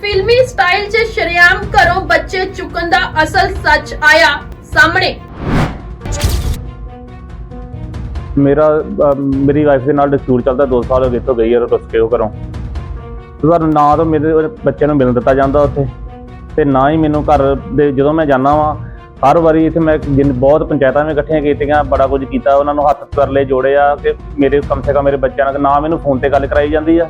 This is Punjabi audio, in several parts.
ਫਿਲਮੀ ਸਟਾਈਲ 'ਚ ਸ਼ਰੇਆਮ ਘਰੋਂ ਬੱਚੇ ਚੁੱਕਣ ਦਾ ਅਸਲ ਸੱਚ ਆਇਆ ਸਾਹਮਣੇ। ਮੇਰਾ ਅਹ, ਮੇਰੀ ਵਾਈਫ ਦੇ ਨਾਲ ਡਿਸਪਿਊਟ ਚੱਲਦਾ 2 ਸਾਲ ਹੋ ਗਏ ਤੋਂ ਗਈ ਹੈ ਰੁੱਸ ਕੇ ਉਹ ਘਰੋਂ। ਤੇ ਨਾ ਤਾਂ ਮੇਰੇ ਉਹ ਬੱਚੇ ਨੂੰ ਮਿਲਣ ਦਿੱਤਾ ਜਾਂਦਾ ਉੱਥੇ ਤੇ ਨਾ ਹੀ ਮੈਨੂੰ ਘਰ ਦੇ ਜਦੋਂ ਮੈਂ ਜਾਂਦਾ ਵਾਂ ਹਰ ਵਾਰੀ ਇੱਥੇ ਮੈਂ ਜਿੰਨ ਬਹੁਤ ਪੰਚਾਇਤਾਂ ਵੀ ਇਕੱਠੀਆਂ ਕੀਤੀਆਂ ਬੜਾ ਕੁਝ ਕੀਤਾ ਉਹਨਾਂ ਨੂੰ ਹੱਥ ਤਰਲੇ ਜੋੜੇ ਆ ਕਿ ਮੇਰੇ ਕਮ ਸੇ ਕਮ ਮੇਰੇ ਬੱਚਿਆਂ ਨਾਲ ਨਾ ਮੈਨੂੰ ਫੋਨ ਤੇ ਗੱਲ ਕਰਾਈ ਜਾਂਦੀ ਆ।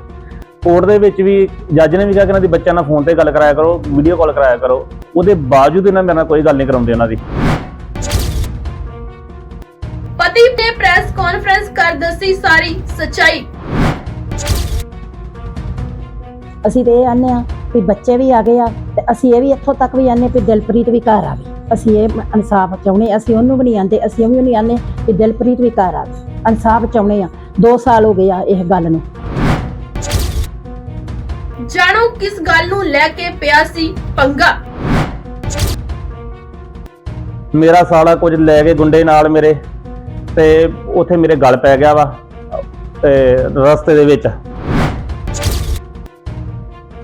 ਕੋਰਟ ਦੇ ਵਿੱਚ ਵੀ ਜੱਜ ਨੇ ਵੀ ਕਿਹਾ ਕਿ ਇਹਨਾਂ ਦੀ ਬੱਚਿਆਂ ਨਾਲ ਫੋਨ ਤੇ ਗੱਲ ਕਰਾਇਆ ਕਰੋ ਵੀਡੀਓ ਕਾਲ ਕਰਾਇਆ ਕਰੋ। ਉਹਦੇ ਬਾਵਜੂਦ ਇਹਨਾਂ ਮੇਰੇ ਨਾਲ ਕੋਈ ਗੱਲ ਨਹੀਂ ਕਰਾਉਂਦੇ ਉਹਨਾਂ ਦੀ। ਪਤੀ ਨੇ ਪ੍ਰੈਸ ਕਾਨਫਰੰਸ ਕਰ ਦੱਸੀ ਸਾਰੀ ਸੱਚਾਈ। ਅਸੀਂ ਤੇ ਇਹ ਆਨੇ ਆ ਵੀ ਬੱਚੇ ਵੀ ਆ ਗਏ ਆ ਤੇ ਅਸੀਂ ਇਹ ਵੀ ਇੱਥੋਂ ਤੱਕ ਵੀ ਆਨੇ ਵੀ ਦਿਲਪ੍ਰੀਤ ਵੀ ਘਰ ਆਵੇ ਅਸੀਂ ਇਹ ਇਨਸਾਫ ਚਾਹੁੰਦੇ ਅਸੀਂ ਉਹਨੂੰ ਵੀ ਨਹੀਂ ਆਂਦੇ ਅਸੀਂ ਉਹ ਵੀ ਨਹੀਂ ਆਨੇ ਕਿ ਦਿਲਪ੍ਰੀਤ ਵੀ ਘਰ ਆਵੇ ਇਨਸਾਫ ਚਾਹੁੰਦੇ ਆ। 2 ਸਾਲ ਹੋ ਗਏ ਆ ਇਹ ਗੱਲ ਨੂੰ। ਜਾਣੋ ਕਿਸ ਗੱਲ ਨੂੰ ਲੈ ਕੇ ਪਿਆ ਸੀ ਪੰਗਾ। ਮੇਰਾ ਸਾਲਾ ਕੁਝ ਲੈ ਕੇ ਗੁੰਡੇ ਨਾਲ ਮੇਰੇ ਤੇ ਉੱਥੇ ਮੇਰੇ ਗਲ ਪੈ ਗਿਆ ਵਾ ਤੇ ਰਸਤੇ ਦੇ ਵਿੱਚ।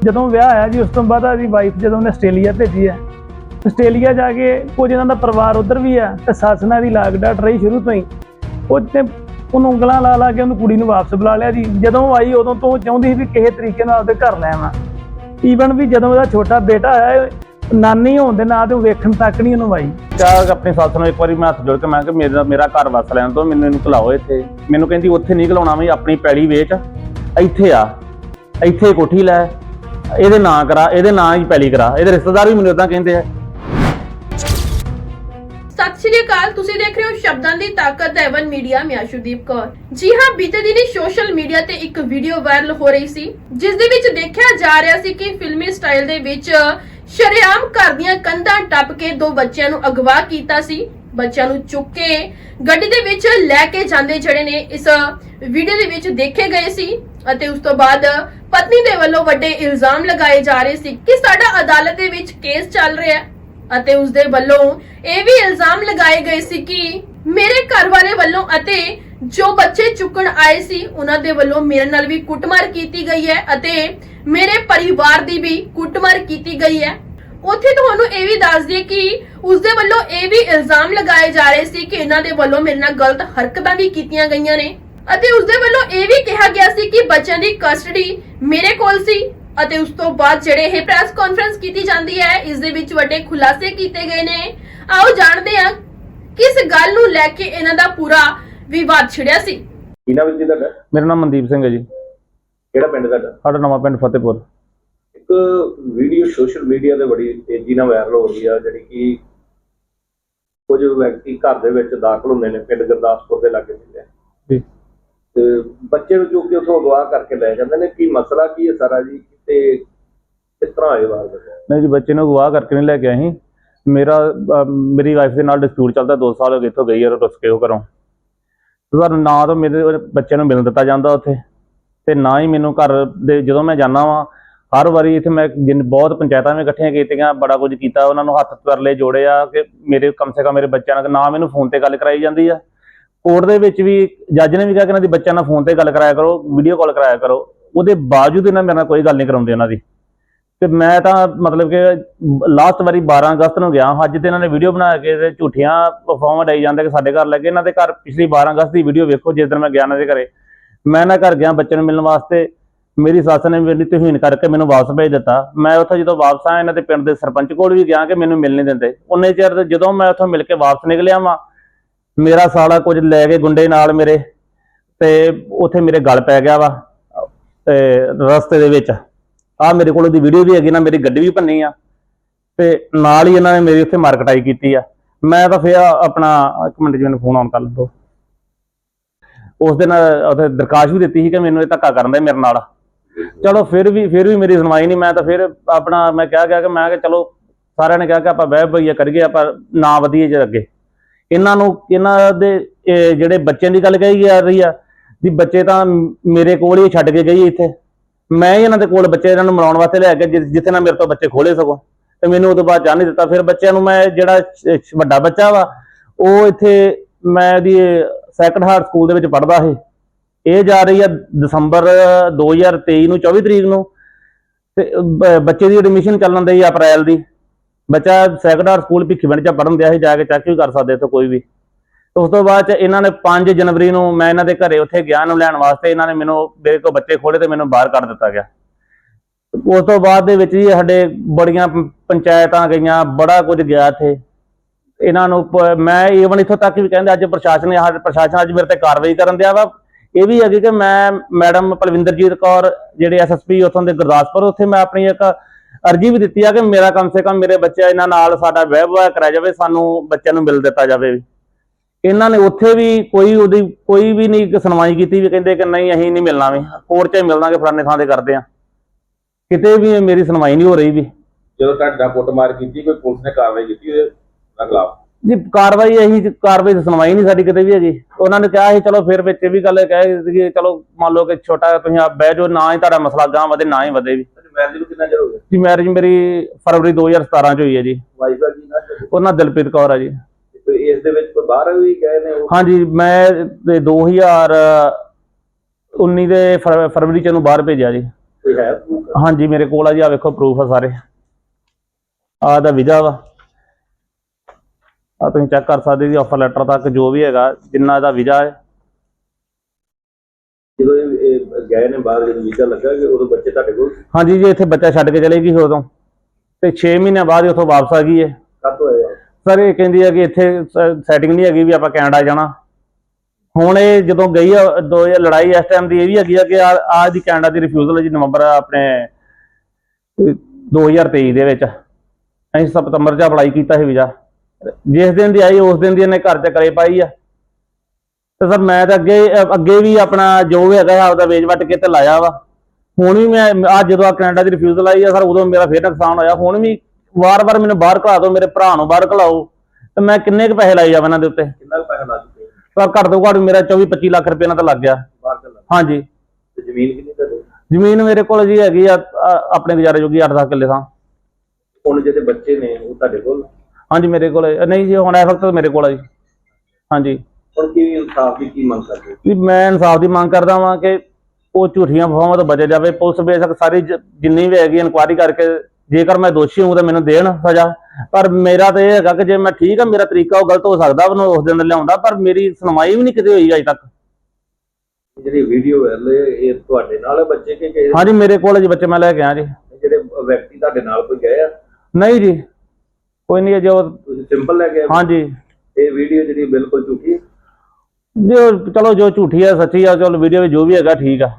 ਜਦੋਂ ਵਿਆਹ ਆਇਆ ਜੀ ਉਸ ਤੋਂ ਬਾਅਦ ਆਦੀ ਵਾਈਫ ਜਦੋਂ ਉਹਨੇ ਆਸਟ੍ਰੇਲੀਆ ਭੇਜੀ ਹੈ। ਆਸਟ੍ਰੇਲੀਆ ਜਾ ਕੇ ਕੁਝ ਇਹਨਾਂ ਦਾ ਪਰਿਵਾਰ ਉਧਰ ਵੀ ਆ ਤੇ ਸੱਸ ਨਾਲ ਦੀ ਲਾਗ ਡਾਟ ਰਹੀ ਸ਼ੁਰੂ ਤੋਂ ਹੀ। ਉਹ ਤੇ ਉਹਨੂੰ ਉਂਗਲਾਂ ਲਾ ਲਾ ਕੇ ਉਹਨੂੰ ਕੁੜੀ ਨੂੰ ਵਾਪਸ ਬੁਲਾ ਲਿਆ ਜੀ। ਜਦੋਂ ਆਈ, ਉਦੋਂ ਤੋਂ ਚਾਹੁੰਦੀ ਸੀ ਵੀ ਕਿਸੇ ਤਰੀਕੇ ਨਾਲ ਉਹਦੇ ਘਰ ਲੈ ਆਵਾਂ। ਈਵਨ ਵੀ ਜਦੋਂ ਉਹਦਾ ਛੋਟਾ ਬੇਟਾ ਆਇਆ ਨਾਨੀ ਹੋਣ ਦੇ ਨਾਂ ਤੇ ਉਹ ਵੇਖਣ ਤੱਕ ਨਹੀਂ ਉਹਨੂੰ ਆਈ। ਚਾਹ ਆਪਣੀ ਸੱਸ ਨੂੰ ਇੱਕ ਵਾਰੀ ਮੈਂ ਹੱਥ ਜੋੜ ਕੇ ਮੈਂ ਕਿ ਮੇਰਾ ਮੇਰਾ ਘਰ ਵਸ ਲੈਣ ਤੋਂ ਮੈਨੂੰ ਇਹਨੂੰ ਘਲਾਓ ਇੱਥੇ। ਮੈਨੂੰ ਕਹਿੰਦੀ, ਉੱਥੇ ਨਹੀਂ ਘਲਾਉਣਾ ਵੀ, ਆਪਣੀ ਪੈਲੀ ਵੇਚ। ਇੱਥੇ ਆ। ਇੱਥੇ ਕੋਠੀ ਲੈ। ਇਹਦੇ ਨਾਂ ਕਰਾ, ਇਹਦੇ ਨਾਂ ਹੀ ਪੈਲੀ ਕਰਾ। ਇਹਦੇ ਰਿਸ਼ਤੇਦਾਰ ਵੀ ਮੈਨੂੰ ਇਦਾਂ ਕਹਿੰਦੇ ਆ। ਸਤਿ ਸ਼੍ਰੀ ਅਕਾਲ, ਤੁਸੀਂ ਦੇਖ ਰਹੇ ਹੋ ਸ਼ਬਦਾਂ ਦੀ ਤਾਕਤ ਦਾ ਮੀਡੀਆ ਮੈਂ ਅਸ਼ੂਦੀਪ ਕੌਰ। ਜੀ ਹਾਂ, ਬੀਤੇ ਦਿਨੀ ਸੋਸ਼ਲ ਮੀਡੀਆ ਤੇ ਇੱਕ ਵੀਡੀਓ ਵਾਇਰਲ ਹੋ ਰਹੀ ਸੀ, ਜਿਸ ਦੇ ਵਿੱਚ ਦੇਖਿਆ ਜਾ ਰਿਹਾ ਸੀ ਕਿ ਫਿਲਮੀ ਸਟਾਈਲ ਦੇ ਵਿੱਚ ਸ਼ਰੇਆਮ ਘਰ ਦੀਆਂ ਕੰਧਾਂ ਟੱਪ ਕੇ ਦੋ ਬੱਚਿਆਂ ਨੂੰ ਅਗਵਾ ਕੀਤਾ ਸੀ। ਬੱਚਿਆਂ ਨੂੰ ਚੁੱਕ ਕੇ ਗੱਡੀ ਦੇ ਵਿੱਚ ਲੈ ਕੇ ਜਾਂਦੇ ਜਿਹੜੇ ਨੇ ਇਸ ਵੀਡੀਓ ਦੇ ਵਿੱਚ ਦੇਖੇ ਗਏ ਸੀ ਅਤੇ ਉਸ ਤੋਂ ਬਾਅਦ ਪਤਨੀ ਦੇ ਵੱਲੋਂ ਵੱਡੇ ਇਲਜ਼ਾਮ ਲਗਾਏ ਜਾ ਰਹੇ ਸੀ ਕਿ ਸਾਡਾ ਅਦਾਲਤ ਦੇ ਵਿੱਚ ਕੇਸ ਚੱਲ ਰਿਹਾ ਹੈ। ਅਤੇ ਉਸ ਦੇ ਵੱਲੋਂ ਇਹ ਵੀ ਇਲਜ਼ਾਮ ਲਗਾਏ ਗਏ ਸੀ ਕਿ ਮੇਰੇ ਘਰ ਵਾਲੇ ਵੱਲੋਂ ਅਤੇ ਜੋ ਬੱਚੇ ਚੁੱਕਣ ਆਏ ਸੀ, ਉਹਨਾਂ ਦੇ ਵੱਲੋਂ ਮੇਰੇ ਨਾਲ ਵੀ ਕੁੱਟਮਾਰ ਕੀਤੀ ਗਈ ਹੈ ਅਤੇ ਮੇਰੇ ਪਰਿਵਾਰ ਦੀ ਵੀ ਕੁੱਟਮਾਰ ਕੀਤੀ ਗਈ ਹੈ। ਉੱਥੇ ਤੁਹਾਨੂੰ ਇਹ ਵੀ ਦੱਸ ਦਈਏ ਕਿ ਉਸ ਦੇ ਵੱਲੋਂ ਇਹ ਵੀ ਇਲਜ਼ਾਮ ਲਗਾਏ ਜਾ ਰਹੇ ਸੀ ਕਿ ਇਹਨਾਂ ਦੇ ਵੱਲੋਂ ਮੇਰੇ ਨਾਲ ਗਲਤ ਹਰਕਤਾਂ ਵੀ ਕੀਤੀਆਂ ਗਈਆਂ ਨੇ। ਅਤੇ ਉਸ ਦੇ ਵੱਲੋਂ ਇਹ ਵੀ ਕਿਹਾ ਗਿਆ ਸੀ ਕਿ ਬੱਚਿਆਂ ਦੀ ਕਸਟਡੀ ਮੇਰੇ ਕੋਲ ਸੀ। ਅਤੇ ਉਸ ਤੋਂ ਬਾਅਦ ਜਿਹੜੇ ਇਹ ਪ੍ਰੈਸ ਕਾਨਫਰੰਸ ਕੀਤੀ ਜਾਂਦੀ ਹੈ ਇਸ ਦੇ ਵਿੱਚ ਵੱਡੇ ਖੁਲਾਸੇ ਕੀਤੇ ਗਏ ਨੇ। ਆਓ ਜਾਣਦੇ ਹਾਂ ਕਿਸ ਗੱਲ ਨੂੰ ਲੈ ਕੇ ਇਹਨਾਂ ਦਾ ਪੂਰਾ ਵਿਵਾਦ ਛਿੜਿਆ ਸੀ। ਇਹਨਾਂ ਵਿੱਚ ਤੁਹਾਡਾ? ਮੇਰਾ ਨਾਮ ਮਨਦੀਪ ਸਿੰਘ ਹੈ ਜੀ। ਕਿਹੜਾ ਪਿੰਡ ਤੁਹਾਡਾ? ਸਾਡਾ ਨਵਾਂ ਪਿੰਡ ਫਤਿਹਪੁਰ। ਇੱਕ ਵੀਡੀਓ ਸੋਸ਼ਲ ਮੀਡੀਆ ਤੇ ਬੜੀ ਤੇਜ਼ੀ ਨਾਲ ਵਾਇਰਲ ਹੋ ਰਹੀ ਆ ਜਿਹੜੀ ਕਿ ਕੁਝ ਵਿਅਕਤੀ ਘਰ ਦੇ ਵਿੱਚ ਦਾਖਲ ਹੁੰਦੇ ਨੇ ਪਿੰਡ ਗੁਰਦਾਸਪੁਰ ਦੇ ਲਾਗੇ ਪਿੰਡ ਹੈ ਜੀ। ਤੇ ਬੱਚੇ ਨੂੰ ਚੁੱਕ ਕੇ ਉੱਥੋਂ ਅਗਵਾ ਕਰਕੇ ਲੈ ਜਾਂਦੇ ਨੇ। ਕੀ ਮਸਲਾ ਕੀ ਹੈ ਸਾਰਾ ਜੀ? ਤੇ ਕਿਸ ਤਰ੍ਹਾਂ ਆਏ ਬਾਹਰ ਨਹੀਂ ਜੀ ਬੱਚੇ ਨੂੰ ਗਵਾਹ ਕਰਕੇ ਨਹੀਂ ਲੈ ਕੇ ਆਏ ਸੀ ਮੇਰਾ ਅਹ, ਮੇਰੀ ਵਾਈਫ ਦੇ ਨਾਲ ਡਿਸਪਿਊਟ ਚੱਲਦਾ 2 ਸਾਲ ਹੋ ਗਏ ਇੱਥੋਂ ਗਈ ਹੈ ਰੁੱਸ ਕੇ ਉਹ ਘਰੋਂ। ਤੇ ਪਰ ਨਾ ਤਾਂ ਮੇਰੇ ਉਹ ਬੱਚੇ ਨੂੰ ਮਿਲਣ ਦਿੱਤਾ ਜਾਂਦਾ ਉੱਥੇ। ਤੇ ਨਾ ਹੀ ਮੈਨੂੰ ਘਰ ਦੇ ਜਦੋਂ ਮੈਂ ਜਾਂਦਾ ਵਾਂ ਹਰ ਵਾਰੀ ਇੱਥੇ ਮੈਂ ਜਿੰਨ ਬਹੁਤ ਪੰਚਾਇਤਾਂ ਵੀ ਇਕੱਠੀਆਂ ਕੀਤੀਆਂ ਬੜਾ ਕੁਝ ਕੀਤਾ ਉਹਨਾਂ ਨੂੰ ਹੱਥ ਤਰਲੇ ਜੋੜੇ ਆ ਕਿ ਮੇਰੇ ਕਮ ਸੇ ਕਮ ਮੇਰੇ ਬੱਚਿਆਂ ਨਾਲ ਨਾ ਮੈਨੂੰ ਫੋਨ ਤੇ ਗੱਲ ਕਰਾਈ ਜਾਂਦੀ ਆ। ਕੋਰਟ ਦੇ ਵਿੱਚ ਵੀ ਜੱਜ ਨੇ ਵੀ ਕਿਹਾ ਕਿ ਇਹਨਾਂ ਦੀ ਬੱਚਿਆਂ ਨਾਲ ਫੋਨ ਤੇ ਗੱਲ ਕਰਾਇਆ ਕਰੋ ਵੀਡੀਓ ਕਾਲ ਕਰਾਇਆ ਕਰੋ। ਉਹਦੇ ਬਾਵਜੂਦ ਇਹਨਾਂ ਮੇਰੇ ਨਾਲ ਕੋਈ ਗੱਲ ਨਹੀਂ ਕਰਾਉਂਦੇ ਉਹਨਾਂ ਦੀ। ਤੇ ਮੈਂ ਤਾਂ ਮਤਲਬ ਕਿ ਲਾਸਟ ਵਾਰੀ 12 ਅਗਸਤ ਨੂੰ ਗਿਆ। ਅੱਜ ਤੇ ਇਹਨਾਂ ਨੇ ਵੀਡੀਓ ਬਣਾ ਕੇ ਤੇ ਝੂਠੀਆਂ ਅਫਵਾਹਾਂ ਡਾਈ ਜਾਂਦੇ ਕਿ ਸਾਡੇ ਘਰ ਲੱਗੇ ਇਹਨਾਂ ਦੇ ਘਰ। ਪਿਛਲੀ 12 ਅਗਸਤ ਦੀ ਵੀਡੀਓ ਵੇਖੋ, ਜਿਸ ਦਿਨ ਮੈਂ ਗਿਆ ਇਹਨਾਂ ਦੇ ਘਰੇ। ਮੈਂ ਇਹਨਾਂ ਘਰ ਗਿਆ ਬੱਚੇ ਨੂੰ ਮਿਲਣ ਵਾਸਤੇ। ਮੇਰੀ ਸੱਸ ਨੇ ਮੇਰੀ ਤੋਹੀਨ ਕਰਕੇ ਮੈਨੂੰ ਵਾਪਸ ਭੇਜ ਦਿੱਤਾ। ਮੈਂ ਉੱਥੋਂ ਜਦੋਂ ਵਾਪਸ ਆਇਆ, ਇਹਨਾਂ ਦੇ ਪਿੰਡ ਦੇ ਸਰਪੰਚ ਕੋਲ ਵੀ ਗਿਆ ਕਿ ਮੈਨੂੰ ਮਿਲ ਨਹੀਂ ਦਿੰਦੇ। ਉਹਨੇ ਚਿਰ ਜਦੋਂ ਮੈਂ ਉੱਥੋਂ ਮਿਲ ਕੇ ਵਾਪਸ ਨਿਕਲਿਆ ਵਾਂ, ਮੇਰਾ ਸਾਲਾ ਕੁਝ ਲੈ ਕੇ ਗੁੰਡੇ ਨਾਲ ਮੇਰੇ, ਤੇ ਉੱਥੇ ਮੇਰੇ ਗਲ ਪੈ ਗਿਆ ਵਾ। ਤੇ ਰਸਤੇ ਦੇ ਵਿੱਚ। ਆ ਮੇਰੇ ਕੋਲ ਉਹਦੀ ਵੀਡੀਓ ਵੀ ਹੈਗੀ ਨਾ, ਮੇਰੀ ਗੱਡੀ ਵੀ ਭੰਨੀ ਆ। ਤੇ ਨਾਲ ਹੀ ਇਹਨਾਂ ਨੇ ਮੇਰੀ ਉੱਥੇ ਮਾਰਕਟਾਈ ਕੀਤੀ ਆ। ਮੈਂ ਤਾਂ ਫਿਰ ਆਪਣਾ, ਇੱਕ ਮਿੰਟ ਜੀ, ਮੈਨੂੰ ਫੋਨ ਆਨ ਕਰ ਲਓ ਉਸ ਦਿਨ, ਉੱਥੇ ਦਰਖਾਸਤ ਵੀ ਦਿੱਤੀ ਸੀ ਕਿ ਮੈਨੂੰ ਇਹ ਧੱਕਾ ਕਰਨ ਦਾ ਮੇਰੇ ਨਾਲ। ਚਲੋ ਫਿਰ ਵੀ ਫਿਰ ਵੀ ਮੇਰੀ ਸੁਣਵਾਈ ਨਹੀਂ। ਮੈਂ ਤਾਂ ਫਿਰ ਆਪਣਾ, ਮੈਂ ਕਿਹਾ ਗਿਆ ਕਿ ਮੈਂ ਕਿ ਚਲੋ, ਸਾਰਿਆਂ ਨੇ ਕਿਹਾ ਕਿ ਆਪਾਂ ਬਹਿ ਬਈਆ ਕਰੀਏ, ਆਪਾਂ ਨਾ ਵਧੀਏ ਜੇ ਅੱਗੇ। ਇਹਨਾਂ ਨੂੰ, ਇਹਨਾਂ ਦੇ ਜਿਹੜੇ ਬੱਚਿਆਂ ਦੀ ਗੱਲ ਕਹੀ ਜਾ ਰਹੀ ਆ ਵੀ ਬੱਚੇ ਤਾਂ ਮੇਰੇ ਕੋਲ ਹੀ ਛੱਡ ਕੇ ਗਈ ਇੱਥੇ। ਮੈਂ ਹੀ ਇਹਨਾਂ ਦੇ ਕੋਲ ਬੱਚੇ ਇਹਨਾਂ ਨੂੰ ਮਿਲਾਉਣ ਵਾਸਤੇ ਲੈ ਕੇ ਜਿੱਥੇ ਨਾ ਮੇਰੇ ਤੋਂ ਬੱਚੇ ਖੋਲੇ ਸਗੋਂ ਤੇ ਮੈਨੂੰ ਉਹ ਤੋਂ ਬਾਅਦ ਜਾਣ ਨਹੀਂ ਦਿੱਤਾ। ਫਿਰ ਬੱਚਿਆਂ ਨੂੰ ਮੈਂ ਜਿਹੜਾ ਵੱਡਾ ਬੱਚਾ ਵਾ, ਉਹ ਇੱਥੇ ਮੈਂ ਇਹਦੀ ਸੈਕੰਡ ਹਾਰਟ ਸਕੂਲ ਦੇ ਵਿੱਚ ਪੜ੍ਹਦਾ ਸੀ। ਇਹ ਜਾ ਰਹੀ ਆ ਦਸੰਬਰ 2023 ਨੂੰ 24 ਤਰੀਕ ਨੂੰ। ਤੇ ਬੱਚੇ ਦੀ ਐਡਮਿਸ਼ਨ ਚੱਲਣ ਦੀ ਅਪ੍ਰੈਲ ਦੀ। ਬੱਚਾ ਸੈਕੰਡਰ ਸਕੂਲ ਭਿੱਖੀਵਿੰਡ ਚ ਪੜਨ ਦਿਆ ਸੀ, ਜਾ ਕੇ ਚੈੱਕ ਵੀ ਕਰ ਸਕਦੇ ਇੱਥੇ ਕੋਈ ਵੀ। ਉਸ ਤੋਂ ਬਾਅਦ ਚ ਇਹਨਾਂ ਨੇ 5 ਜਨਵਰੀ ਨੂੰ ਮੈਂ ਇਹਨਾਂ ਦੇ ਘਰੇ ਉੱਥੇ ਗਿਆ ਨੂੰ ਲੈਣ ਵਾਸਤੇ, ਇਹਨਾਂ ਨੇ ਮੈਨੂੰ ਮੇਰੇ ਕੋਲ ਬੱਚੇ ਖੋਲੇ ਤੇ ਮੈਨੂੰ ਬਾਹਰ ਕੱਢ ਦਿੱਤਾ ਗਿਆ। ਉਸ ਤੋਂ ਬਾਅਦ ਦੇ ਵਿੱਚ ਜੀ ਸਾਡੇ ਬੜੀਆਂ ਪੰਚਾਇਤਾਂ ਗਈਆਂ, ਬੜਾ ਕੁਝ ਗਿਆ ਇੱਥੇ। ਇਹਨਾਂ ਨੂੰ ਮੈਂ ਈਵਨ ਇੱਥੋਂ ਤੱਕ ਵੀ ਕਹਿੰਦੇ ਅੱਜ ਪ੍ਰਸ਼ਾਸਨ ਨੇ ਪ੍ਰਸ਼ਾਸਨ ਅੱਜ ਮੇਰੇ ਤੇ ਕਾਰਵਾਈ ਕਰਨ ਦਿਆ ਵਾ। ਇਹ ਵੀ ਹੈਗੀ ਕਿ ਮੈਂ ਮੈਡਮ ਪਲਵਿੰਦਰਜੀਤ ਕੌਰ, ਜਿਹੜੇ ਐਸਐਸਪੀ ਉੱਥੋਂ ਦੇ ਗੁਰਦਾਸਪੁਰ, ਉੱਥੇ ਮੈਂ ਆਪਣੀ ਇੱਕ ਅਰਜੀ ਵੀ ਦਿੱਤੀ ਆ ਕਿ ਮੇਰਾ ਕਮ ਸੇ ਕਮ ਮੇਰੇ ਬੱਚੇ ਇਹਨਾਂ ਨਾਲ ਸਾਡਾ ਵਿਵਹਾਰ ਕਰਾਇਆ ਜਾਵੇ, ਸਾਨੂੰ ਬੱਚਿਆਂ ਨੂੰ ਮਿਲ ਦਿੱਤਾ ਜਾਵੇ। ਇਹਨਾਂ ਨੇ ਉੱਥੇ ਵੀ ਕੋਈ ਉਹਦੀ ਕੋਈ ਵੀ ਨਹੀਂ ਸੁਣਵਾਈ ਕੀਤੀ ਵੀ ਕਹਿੰਦੇ ਕਿ ਨਹੀਂ ਅਸੀਂ ਨਹੀਂ ਮਿਲਣਾ ਵੀ। ਕੋਰਟ 'ਚ ਹੀ ਮਿਲਣਾਗੇ ਫਲਾਣੇ ਥਾਂ ਤੇ ਕਰਦੇ ਆ। ਕਿਤੇ ਵੀ ਮੇਰੀ ਸੁਣਵਾਈ ਨਹੀਂ ਹੋ ਰਹੀ ਵੀ। ਜਦੋਂ ਤੁਹਾਡਾ ਕੁੱਟਮਾਰ ਕੀਤੀ ਕੋਈ ਪੁਲਿਸ ਨੇ ਕਾਰਵਾਈ ਕੀਤੀ ਉਹਦੇ ਖਿਲਾਫ? ਜੀ ਕਾਰਵਾਈ ਇਹੀ ਕਾਰਵਾਈ ਦੀ ਸੁਣਵਾਈ ਨਹੀਂ ਸਾਡੀ ਕਿਤੇ ਵੀ ਹੈਗੀ। ਉਹਨਾਂ ਨੇ ਕਿਹਾ ਸੀ ਚਲੋ ਫਿਰ ਵਿੱਚ ਇਹ ਵੀ ਗੱਲ ਕਹੇ ਕਿ ਚਲੋ ਮੰਨ ਲਓ ਕਿ ਛੋਟਾ ਤੁਸੀਂ ਆ ਬਹਿ ਜਾਓ ਨਾ ਹੀ ਤੁਹਾਡਾ ਮਸਲਾ ਗਾਂ ਵਧੇ ਨਾ ਹੀ ਵਧੇ ਵੀ। ਮੈਰਿਜ ਨੂੰ ਕਿੰਨਾ ਚਿਰ ਹੋ ਗਿਆ? ਜੀ ਮੈਰਿਜ ਮੇਰੀ ਫਰਵਰੀ 2017 ਚ ਹੋਈ ਹੈ ਜੀ। ਵਾਈਫ ਦਾ ਕੀ ਉਹਨਾਂ ਦਿਲਪ੍ਰੀਤ ਕੌਰ ਆ ਜੀ। ਇਸ ਦੇ ਵਿੱਚ ਬਾਹਰ ਵੀ ਗਏ ਨੇ ਉਹ? ਹਾਂਜੀ ਮੈਂ ਤੇ 2019 ਦੇ ਫਰ- ਫਰਵਰੀ ਚ ਇਹਨੂੰ ਬਾਹਰ ਭੇਜਿਆ ਜੀ। ਕੋਈ ਹੈ proof? ਹਾਂਜੀ ਮੇਰੇ ਕੋਲ ਆ ਜੀ ਆ ਵੇਖੋ ਪ੍ਰੂਫ ਆ ਸਾਰੇ। ਆ ਦਾ ਵੀਜ਼ਾ ਵਾ। ਆ ਤੁਸੀਂ ਚੈੱਕ ਕਰ ਸਕਦੇ ਜੀ ਆਫਰ ਲੈਟਰ ਤੱਕ ਜੋ ਵੀ ਹੈਗਾ ਜਿੰਨਾ ਇਹਦਾ ਵੀਜ਼ਾ ਹੈ। ਜਦੋਂ ਇਹ ਇਹ ਗਏ ਨੇ ਬਾਹਰ ਜਦੋਂ ਵੀਜ਼ਾ ਲੱਗਾ ਕਿ ਉਦੋਂ ਬੱਚੇ ਤੁਹਾਡੇ ਕੋਲ? ਹਾਂਜੀ ਜੀ ਇੱਥੇ ਬੱਚਾ ਛੱਡ ਕੇ ਚਲੇ ਗਈ ਸੀ ਉਦੋਂ। ਤੇ 6 ਮਹੀਨਿਆਂ ਬਾਅਦ ਉੱਥੋਂ ਵਾਪਸ ਆ ਗਈ ਹੈ ਸਰ ਇਹ ਕਹਿੰਦੀ ਆ ਕਿ ਇੱਥੇ ਸੈਟਿੰਗ ਨਹੀਂ ਹੈਗੀ ਵੀ ਆਪਾਂ ਕੈਨੇਡਾ ਜਾਣਾ। ਹੁਣ ਇਹ ਜਦੋਂ ਗਈ ਆ ਦੋ ਲੜਾਈ ਇਸ ਟਾਈਮ ਦੀ ਇਹ ਵੀ ਹੈਗੀ ਆ ਕਿ ਆ ਦੀ ਕੈਨੇਡਾ ਦੀ ਰਿਫਿਊਜ਼ਲ ਜੀ ਨਵੰਬਰ ਆਪਣੇ ਅਹ, 2023 ਦੇ ਵਿੱਚ। ਅਸੀਂ ਸਤੰਬਰ 'ਚ ਅਪਲਾਈ ਕੀਤਾ ਸੀ ਵੀਜ਼ਾ। ਜਿਸ ਦਿਨ ਦੀ ਆਈ ਉਸ ਦਿਨ ਦੀ ਇਹਨੇ ਘਰ 'ਚ ਕਰੇ ਪਾਈ ਆ। ਤੇ ਸਰ ਮੈਂ ਤਾਂ ਅੱਗੇ ਅੱਗੇ ਵੀ ਆਪਣਾ ਜੋ ਵੀ ਹੈਗਾ ਆਪਦਾ ਵੇਚ ਵੱਟ ਕੇ ਤੇ ਲਾਇਆ ਵਾ। ਹੁਣ ਵੀ ਮੈਂ ਆ ਜਦੋਂ ਆ ਕੈਨੇਡਾ ਦੀ ਰਿਫਿਊਜ਼ਲ ਆਈ ਆ ਸਰ ਉਦੋਂ ਮੇਰਾ ਫੇਰ ਨੁਕਸਾਨ ਹੋਇਆ। ਹੁਣ ਵੀ ਵਾਰ-ਵਾਰ ਮੈਨੂੰ ਬਾਹਰ ਘਲਾ ਦਿਓ ਮੇਰੇ ਭਰਾ ਨੂੰ ਬਾਹਰ ਘਲਾਓ ਤੇ ਮੈਂ ਕਿੰਨੇ ਕੁ ਪੈਸੇ ਲਾਈ ਜਾਵਾਂ ਇਹਨਾਂ ਦੇ ਉੱਤੇ? ਕਿੰਨਾ ਕੁ ਪੈਸਾ ਲੱਗ ਚੁੱਕੇ ਪਰ ਘੱਟ ਤੋਂ ਘੱਟ ਮੇਰਾ 24-25 ਲੱਖ ਰੁਪਏ ਨਾਲ ਤਾਂ ਲੱਗ ਗਿਆ। ਬਾਹਰ ਹਾਂਜੀ। ਤੇ ਜ਼ਮੀਨ ਕਿੰਨੀ ਤੁਹਾਡੇ? ਜ਼ਮੀਨ ਮੇਰੇ ਕੋਲ ਜੀ ਹੈਗੀ ਆ ਆ, ਆਪਣੇ ਗੁਜ਼ਾਰੇ ਜੋਗੀ 8-10 ਕਿੱਲੇ ਥਾਂ ਹੁਣ ਜਿਹੜੇ ਬੱਚੇ ਨੇ ਉਹ ਤੁਹਾਡੇ ਕੋਲ? ਹਾਂਜੀ ਮੇਰੇ ਕੋਲ ਹੈ। ਨਹੀਂ ਜੀ ਹੁਣ ਇਸ ਵਕਤ ਮੇਰੇ ਕੋਲ ਹੈ ਜੀ। ਹਾਂਜੀ। ਹੁਣ ਕੀ ਇਨਸਾਫ ਦੀ ਕੀ ਮੰਗ ਕਰਦੇ ਹੋ? ਵੀ ਮੈਂ ਇਨਸਾਫ ਦੀ ਮੰਗ ਕਰਦਾ ਵਾਂ ਕਿ ਉਹ ਝੂਠੀਆਂ ਫੋਮਾਂ ਤੋਂ ਬਚੇ ਜਾਵੇ। ਪੁਲਿਸ ਬੇਸ਼ੱਕ ਸਾਰੀ ਜ- ਜਿੰਨੀ ਵੀ ਹੈਗੀ ਇਨਕੁਆਇਰੀ ਕਰਕੇ ਜੇਕਰ ਮੈਂ ਦੋਸ਼ੀ ਹਾਂ ਤਾਂ ਮੈਨੂੰ ਦੇਣ ਸਜ਼ਾ। ਪਰ ਮੇਰਾ ਤਾਂ ਇਹ ਹੈਗਾ ਕਿ ਜੇ ਮੈਂ ਠੀਕ ਆ ਮੇਰਾ ਤਰੀਕਾ ਉਹ ਗਲਤ ਹੋ ਸਕਦਾ ਉਹਨੂੰ ਉਸ ਦਿਨ ਲਿਆਉਂਦਾ ਪਰ ਮੇਰੀ ਸੁਣਵਾਈ ਵੀ ਨਹੀਂ ਕਿਤੇ ਹੋਈ ਅਜੇ ਤੱਕ। ਜਿਹੜੀ ਵੀਡੀਓ ਵਾਇਰਲ ਇਹ ਤੁਹਾਡੇ ਨਾਲ ਬੱਚੇ ਕਿ ਕਿ ਹਾਂਜੀ ਮੇਰੇ ਕੋਲ ਜੀ ਬੱਚੇ ਮੈਂ ਲੈ ਕੇ ਆਇਆ ਜੀ। ਜਿਹੜੇ ਵਿਅਕਤੀ ਤੁਹਾਡੇ ਨਾਲ ਕੋਈ ਗਏ ਆ? ਨਹੀਂ ਜੀ ਕੋਈ ਨਹੀਂ ਜੋ ਤੁਸੀਂ ਸਿੰਪਲ ਲੈ ਕੇ ਆਏ? ਹਾਂਜੀ। ਇਹ ਵੀਡੀਓ ਜਿਹੜੀ ਬਿਲਕੁਲ ਝੂਠੀ ਹੈ? ਜੋ ਚਲੋ ਜੋ ਝੂਠੀ ਆ ਸੱਚੀ ਆ ਚਲੋ ਵੀਡੀਓ ਵਿੱਚ ਜੋ ਵੀ ਹੈਗਾ ਠੀਕ ਆ।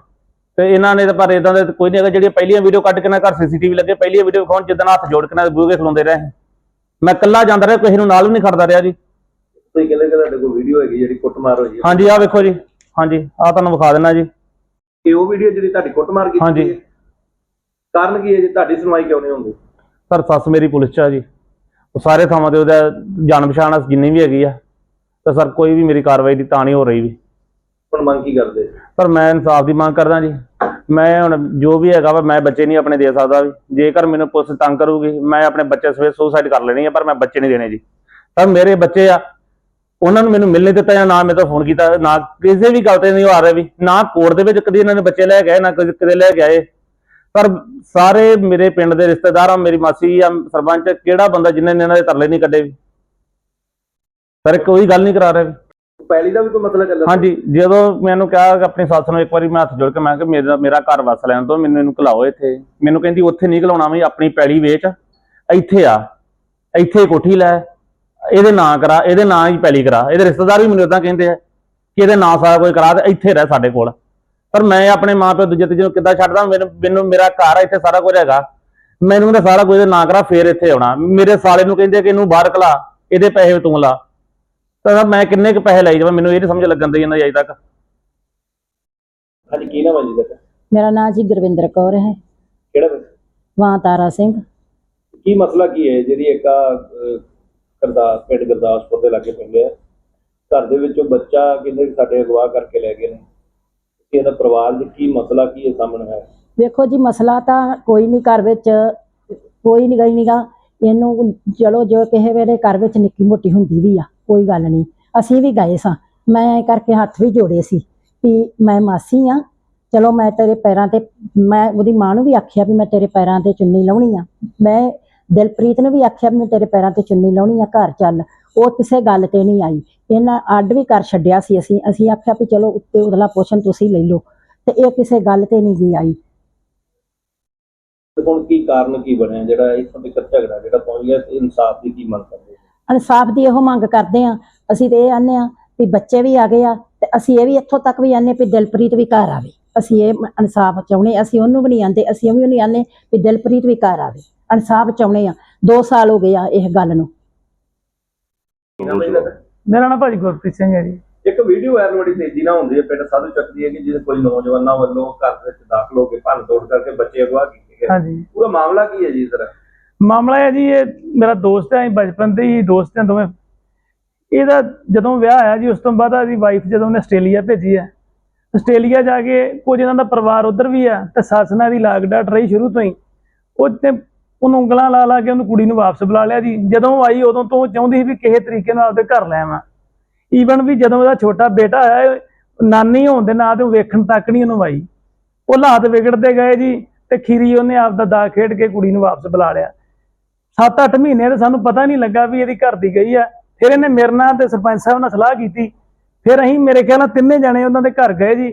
ਤੇ ਇਹਨਾਂ ਨੇ ਤਾਂ ਪਰ ਇਦਾਂ ਦੇ ਕੋਈ ਨਹੀਂ ਹੈਗਾ ਜਿਹੜੀਆਂ ਪਹਿਲੀਆਂ ਵੀਡੀਓ ਕੱਢ ਕੇ ਨਾ ਘਰ ਸੀਸੀਟੀਵੀ ਲੱਗੇ ਪਹਿਲੀਆਂ ਵੀਡੀਓ ਵਿਖਾਉਣ ਜਿੱਦਣ ਹੱਥ ਜੋੜ ਕੇ ਨਾ ਬੂਹੇ ਖਲੋਂਦੇ ਰਹੇ। ਮੈਂ ਇਕੱਲਾ ਜਾਂਦਾ ਰਿਹਾ ਕਿਸੇ ਨੂੰ ਨਾਲ ਵੀ ਨਹੀਂ ਖੜਦਾ ਰਿਹਾ ਜੀ। ਤੁਸੀਂ ਕਹਿੰਦੇ ਕਿ ਤੁਹਾਡੇ ਕੋਲ ਵੀਡੀਓ ਹੈਗੀ ਜਿਹੜੀ ਕੁੱਟਮਾਰ ਹੋਈ ਹੈ। ਹਾਂਜੀ ਆਹ ਵੇਖੋ ਜੀ ਹਾਂਜੀ ਆਹ ਤੁਹਾਨੂੰ ਵਿਖਾ ਦੇਣਾ ਜੀ। ਕਿ ਉਹ ਵੀਡੀਓ ਜਿਹੜੀ ਤੁਹਾਡੀ ਕੁੱਟਮਾਰ ਕੀਤੀ ਹਾਂਜੀ। ਹੈ? ਕਾਰਨ ਕੀ ਹੈ ਜੀ? ਤੁਹਾਡੀ ਸੁਣਵਾਈ ਕਿਉਂ ਨਹੀਂ ਹੁੰਦੀ? ਸਰ ਸੱਸ ਮੇਰੀ ਪੁਲਿਸ ਚ ਆ ਜੀ। ਉਹ ਸਾਰੇ ਥਾਵਾਂ ਤੇ ਉਹਦਾ ਜਾਣ ਪਛਾਣ ਆ ਜਿੰਨੀ ਵੀ ਹੈਗੀ ਆ। ਤੇ ਸਰ ਕੋਈ ਵੀ ਮੇਰੀ ਕਾਰਵਾਈ ਦੀ ਤਾਂ ਨਹੀਂ ਹੋ ਰਹੀ ਵੀ। ਹੁਣ ਮੰਗ ਕੀ ਕਰਦੇ? ਪਰ ਮੈਂ ਇਨਸਾਫ ਦੀ ਮੰਗ ਕਰਦਾ ਜੀ। ਮੈਂ ਹੁਣ ਜੋ ਵੀ ਹੈਗਾ ਵਾ, ਮੈਂ ਬੱਚੇ ਨਹੀਂ ਆਪਣੇ ਦੇ ਸਕਦਾ ਵੀ। ਜੇਕਰ ਮੈਨੂੰ ਪੁਲਿਸ ਤੰਗ ਕਰੂਗੀ, ਮੈਂ ਆਪਣੇ ਬੱਚੇ ਸਵੇਰ ਸੁਸਾਈਡ ਕਰ ਲੈਣੀ ਆ, ਪਰ ਮੈਂ ਬੱਚੇ ਨਹੀਂ ਦੇਣੇ ਜੀ। ਪਰ ਮੇਰੇ ਬੱਚੇ ਆ, ਉਹਨਾਂ ਨੂੰ ਮੈਨੂੰ ਮਿਲ ਨਹੀਂ ਦਿੱਤਾ ਜਾਂ ਨਾ ਮੇਰੇ ਤੋਂ ਫੋਨ ਕੀਤਾ, ਨਾ ਕਿਸੇ ਵੀ ਗੱਲ ਤੇ ਨਹੀਂ ਉਹ ਆ ਰਿਹਾ ਵੀ, ਨਾ ਕੋਰਟ ਦੇ ਵਿੱਚ ਕਦੀ ਇਹਨਾਂ ਨੇ ਬੱਚੇ ਲੈ ਕੇ ਆਏ, ਨਾ ਕਦੇ ਲੈ ਕੇ ਆਏ। ਪਰ ਸਾਰੇ ਮੇਰੇ ਪਿੰਡ ਦੇ ਰਿਸ਼ਤੇਦਾਰ ਆ, ਮੇਰੀ ਮਾਸੀ ਆ, ਸਰਪੰਚ, ਕਿਹੜਾ ਬੰਦਾ ਜਿਨ੍ਹਾਂ ਨੇ ਇਹਨਾਂ ਦੇ ਤਰਲੇ ਨਹੀਂ ਕੱਢੇ ਵੀ। ਪਰ ਕੋਈ ਗੱਲ ਨਹੀਂ ਕਰਾ ਰਿਹਾ ਵੀ ਪਹਿਲੀ ਦਾ ਵੀ ਕੋਈ ਮਸਲਾ ਚੱਲ ਹਾਂਜੀ, ਜਦੋਂ ਮੈਨੂੰ ਕਿਹਾ ਕਿ ਆਪਣੀ ਸੱਸ ਨੂੰ ਇੱਕ ਵਾਰੀ ਮੈਂ ਹੱਥ ਜੋੜ ਕੇ ਮੈਂ ਕਿ ਮੇਰਾ ਮੇਰਾ ਘਰ ਵਸ ਲੈਣ ਤੋਂ ਮੈਨੂੰ ਇਹਨੂੰ ਘਲਾਓ ਇੱਥੇ। ਮੈਨੂੰ ਕਹਿੰਦੀ, ਉੱਥੇ ਨਹੀਂ ਘਲਾਉਣਾ ਵੀ, ਆਪਣੀ ਪੈਲੀ ਵੇਚ, ਇੱਥੇ ਆ, ਇੱਥੇ ਕੋਠੀ ਲੈ, ਇਹਦੇ ਨਾਂ ਕਰਾ, ਇਹਦੇ ਨਾਂ ਹੀ ਪੈਲੀ ਕਰਾ, ਇਹਦੇ ਰਿਸ਼ਤੇਦਾਰ ਵੀ ਮੈਨੂੰ ਇਦਾਂ ਕਹਿੰਦੇ ਆ ਕਿ ਇਹਦੇ ਨਾਂ ਸਾਰਾ ਕੁਝ ਕਰਾ ਤੇ ਇੱਥੇ ਰਹਿ ਸਾਡੇ ਕੋਲ। ਪਰ ਮੈਂ ਆਪਣੇ ਮਾਂ ਪਿਓ ਦੂਜੇ ਤੀਜੇ ਨੂੰ ਕਿੱਦਾਂ ਛੱਡਦਾ? ਮੈਨੂੰ ਮੈਨੂੰ, ਮੇਰਾ ਘਰ ਇੱਥੇ ਸਾਰਾ ਕੁਝ ਹੈਗਾ। ਮੈਨੂੰ ਤਾਂ ਸਾਰਾ ਕੁਝ ਇਹਦੇ ਨਾਂ ਕਰਾ, ਫੇਰ ਇੱਥੇ ਆਉਣਾ। ਮੇਰੇ ਸਾਲੇ ਨੂੰ ਕਹਿੰਦੇ ਕਿ ਇਹਨੂੰ ਬਾਹਰ ਕਲਾ ਇਹਦੇ ਪੈਸੇ ਤੂੰ ਲਾ। ਤਾਂ ਮੈਂ ਕਿੰਨੇ ਕੁ ਪੈਸੇ ਲਾਈ ਜਾਵਾਂ? ਮੈਨੂੰ ਇਹ ਨਹੀਂ ਸਮਝ ਲੱਗਣ ਦੀ ਜਾਂਦਾ ਅਜੇ ਤੱਕ। ਹਾਂਜੀ ਕੀ ਨਾਮ ਹੈ ਜੀ ਤੁਹਾਡਾ? ਮੇਰਾ ਨਾਮ ਜੀ ਗੁਰਵਿੰਦਰ ਕੌਰ ਹੈ। ਕਿਹੜਾ ਪਿੰਡ? ਵਾਂ ਤਾਰਾ ਸਿੰਘ। ਕੀ ਮਸਲਾ ਕੀ ਹੈ? ਜਿਹੜੀ ਇੱਕ ਆ, ਅਹ, ਗੁਰਦਾਸ ਪਿੰਡ ਗੁਰਦਾਸਪੁਰ ਦੇ ਲਾਗੇ ਪਿੰਡ ਹੈ। ਘਰ ਦੇ ਵਿੱਚੋਂ ਬੱਚਾ ਕਹਿੰਦੇ ਸਾਡੇ ਅਗਵਾ ਕਰਕੇ ਲੈ ਗਏ ਨੇ। ਕਿ ਇਹਦਾ ਪਰਿਵਾਰ ਦੇ ਕੀ ਮਸਲਾ ਕੀ ਹੈ ਸਾਹਮਣੇ ਹੈ ਵੇਖੋ ਜੀ ਮਸਲਾ ਤਾਂ ਕੋਈ ਨਹੀਂ ਘਰ ਵਿੱਚ ਕੋਈ ਨਹੀਂ ਗਈ ਨੀਗਾ। ਇਹਨੂੰ ਚਲੋ ਜੋ ਕਿਸੇ ਵੇਲੇ ਘਰ ਵਿੱਚ ਨਿੱਕੀ ਮੋਟੀ ਹੁੰਦੀ ਵੀ ਆ। ਕੋਈ ਗੱਲ ਨਹੀਂ, ਅਸੀਂ ਵੀ ਗਏ ਸਾਂ। ਮੈਂ ਕਰਕੇ ਹੱਥ ਵੀ ਜੋੜੇ ਸੀ ਵੀ ਮੈਂ ਮਾਸੀ ਆ, ਚਲੋ ਮੈਂ ਤੇਰੇ ਪੈਰਾਂ ਤੇ, ਮੈਂ ਉਹਦੀ ਮਾਂ ਨੂੰ ਵੀ ਆਖਿਆ ਵੀ ਮੈਂ ਤੇਰੇ ਪੈਰਾਂ ਤੇ ਚੁੰਨੀ ਲਾਉਣੀ ਆ। ਮੈਂ ਦਿਲਪ੍ਰੀਤ ਨੂੰ ਵੀ ਆਖਿਆ ਵੀ ਮੈਂ ਤੇਰੇ ਪੈਰਾਂ ਤੇ ਚੁੰਨੀ ਲਾਉਣੀ ਆ, ਘਰ ਚੱਲ। ਉਹ ਕਿਸੇ ਗੱਲ ਤੇ ਨਹੀਂ ਆਈ। ਇਹਨਾਂ ਅੱਡ ਵੀ ਕਰ ਛੱਡਿਆ ਸੀ ਅਸੀਂ। ਅਸੀਂ ਆਖਿਆ ਵੀ ਚਲੋ ਉੱਤੇ ਉਦਲਾ ਪੋਸ਼ਨ ਤੁਸੀਂ ਲੈ ਲਓ। ਤੇ ਇਹ ਕਿਸੇ ਗੱਲ ਤੇ ਨਹੀਂ ਗਈ ਆਈ। ਹੁਣ ਕੀ ਕਾਰਨ ਕੀ ਬਣਿਆ ਜਿਹੜਾ ਇੱਥੋਂ ਤੱਕ ਝਗੜਾ ਜਿਹੜਾ ਪਹੁੰਚ ਗਿਆ, ਇਨਸਾਫ ਦੀ ਕੀ ਮੰਗ ਕਰਦੇ? ਇਨਸਾਫ ਦੀ ਇਹੋ ਮੰਗ ਕਰਦੇ ਆ ਅਸੀਂ ਤੇ ਇਹ ਆਨੇ ਆ ਵੀ ਬੱਚੇ ਵੀ ਆ ਗਏ ਆ ਤੇ ਅਸੀਂ ਇਹ ਵੀ ਇੱਥੋਂ ਤੱਕ ਵੀ ਆਨੇ ਵੀ ਦਿਲਪ੍ਰੀਤ ਵੀ ਘਰ ਆਵੇ। ਅਸੀਂ ਇਹ ਇਨਸਾਫ ਚਾਹੁੰਦੇ ਅਸੀਂ ਉਹਨੂੰ ਵੀ ਨਹੀਂ ਆਂਦੇ ਅਸੀਂ ਉਹ ਵੀ ਨਹੀਂ ਆਨੇ ਵੀ ਦਿਲਪ੍ਰੀਤ ਵੀ ਘਰ ਆਵੇ। ਇਨਸਾਫ ਚਾਹੁੰਦੇ ਆ 2 ਸਾਲ ਹੋ ਗਏ ਆ ਇਹ ਗੱਲ ਨੂੰ? ਮੇਰਾ ਨਾਮ ਭਾਜੀ ਗੁਰਪ੍ਰੀਤ ਸਿੰਘ ਹੈ ਜੀ। ਇੱਕ ਵੀਡੀਓ ਵਾਇਰਲ ਬੜੀ ਤੇਜ਼ੀ ਨਾਲ ਹੁੰਦੀ ਹੈ। ਪਿੰਡ ਸਾਧੂ ਚੱਕਦੀ ਹੈ ਕਿ ਜਿਹਦੇ ਕੋਈ ਨੌਜਵਾਨਾਂ ਵੱਲੋਂ ਘਰ ਦੇ ਵਿੱਚ ਦਾਖਲ ਹੋ ਕੇ ਭੰਨ ਤੋੜ ਕਰਕੇ ਬੱਚੇ ਅਗਵਾ ਕੀਤੇ ਗਏ। ਹਾਂਜੀ। ਪੂਰਾ ਮਾਮਲਾ ਕੀ ਹੈ ਜੀ ਇਸ ਤਰ੍ਹਾਂ? ਮਾਮਲਾ ਹੈ ਜੀ, ਇਹ ਮੇਰਾ ਦੋਸਤ ਹੈ ਬਚਪਨ ਦੇ ਹੀ ਦੋਸਤ ਹਾਂ ਦੋਵੇਂ। ਇਹਦਾ ਜਦੋਂ ਵਿਆਹ ਹੋਇਆ ਜੀ, ਉਸ ਤੋਂ ਬਾਅਦ ਇਹਦੀ ਵਾਈਫ ਜਦੋਂ ਉਹਨੇ ਆਸਟ੍ਰੇਲੀਆ ਭੇਜੀ ਹੈ। ਆਸਟ੍ਰੇਲੀਆ ਜਾ ਕੇ ਕੁਝ ਇਹਨਾਂ ਦਾ ਪਰਿਵਾਰ ਉਧਰ ਵੀ ਆ ਤੇ ਸੱਸ ਨਾਲ ਦੀ ਲਾਗ ਡਾਟ ਰਹੀ ਸ਼ੁਰੂ ਤੋਂ ਹੀ। ਉਹ ਤੇ ਉਹਨੂੰ ਉਂਗਲਾਂ ਲਾ ਲਾ ਕੇ ਉਹਨੂੰ ਕੁੜੀ ਨੂੰ ਵਾਪਸ ਬੁਲਾ ਲਿਆ ਜੀ। ਜਦੋਂ ਆਈ, ਉਦੋਂ ਤੋਂ ਉਹ ਚਾਹੁੰਦੀ ਸੀ ਵੀ ਕਿਸੇ ਤਰੀਕੇ ਨਾਲ ਆਪਦੇ ਘਰ ਲੈ ਆਵਾਂ। ਈਵਨ ਵੀ ਜਦੋਂ ਉਹਦਾ ਛੋਟਾ ਬੇਟਾ ਹੋਇਆ ਨਾਨੀ ਹੋਣ ਦੇ ਨਾਂ ਤੇ ਉਹ ਵੇਖਣ ਤੱਕ ਨਹੀਂ ਉਹਨੂੰ ਆਈ। ਉਹ ਹਾਲਾਤ ਵਿਗੜਦੇ ਗਏ ਜੀ ਤੇ ਖੀਰੀ ਉਹਨੇ ਆਪਦਾ ਦਾ ਖੇਡ ਕੇ ਕੁੜੀ ਨੂੰ ਵਾਪਸ ਬੁਲਾ ਲਿਆ। 7-8 ਮਹੀਨੇ ਤੇ ਸਾਨੂੰ ਪਤਾ ਨਹੀਂ ਲੱਗਾ ਵੀ ਇਹਦੀ ਘਰ ਦੀ ਗਈ ਆ। ਫਿਰ ਇਹਨੇ ਮੇਰੇ ਨਾਲ ਤੇ ਸਰਪੰਚ ਸਾਹਿਬ ਨਾਲ ਸਲਾਹ ਕੀਤੀ। ਫਿਰ ਅਸੀਂ ਮੇਰੇ ਖਿਆਲ ਨਾਲ ਤਿੰਨੇ ਜਾਣੇ ਉਹਨਾਂ ਦੇ ਘਰ ਗਏ ਜੀ।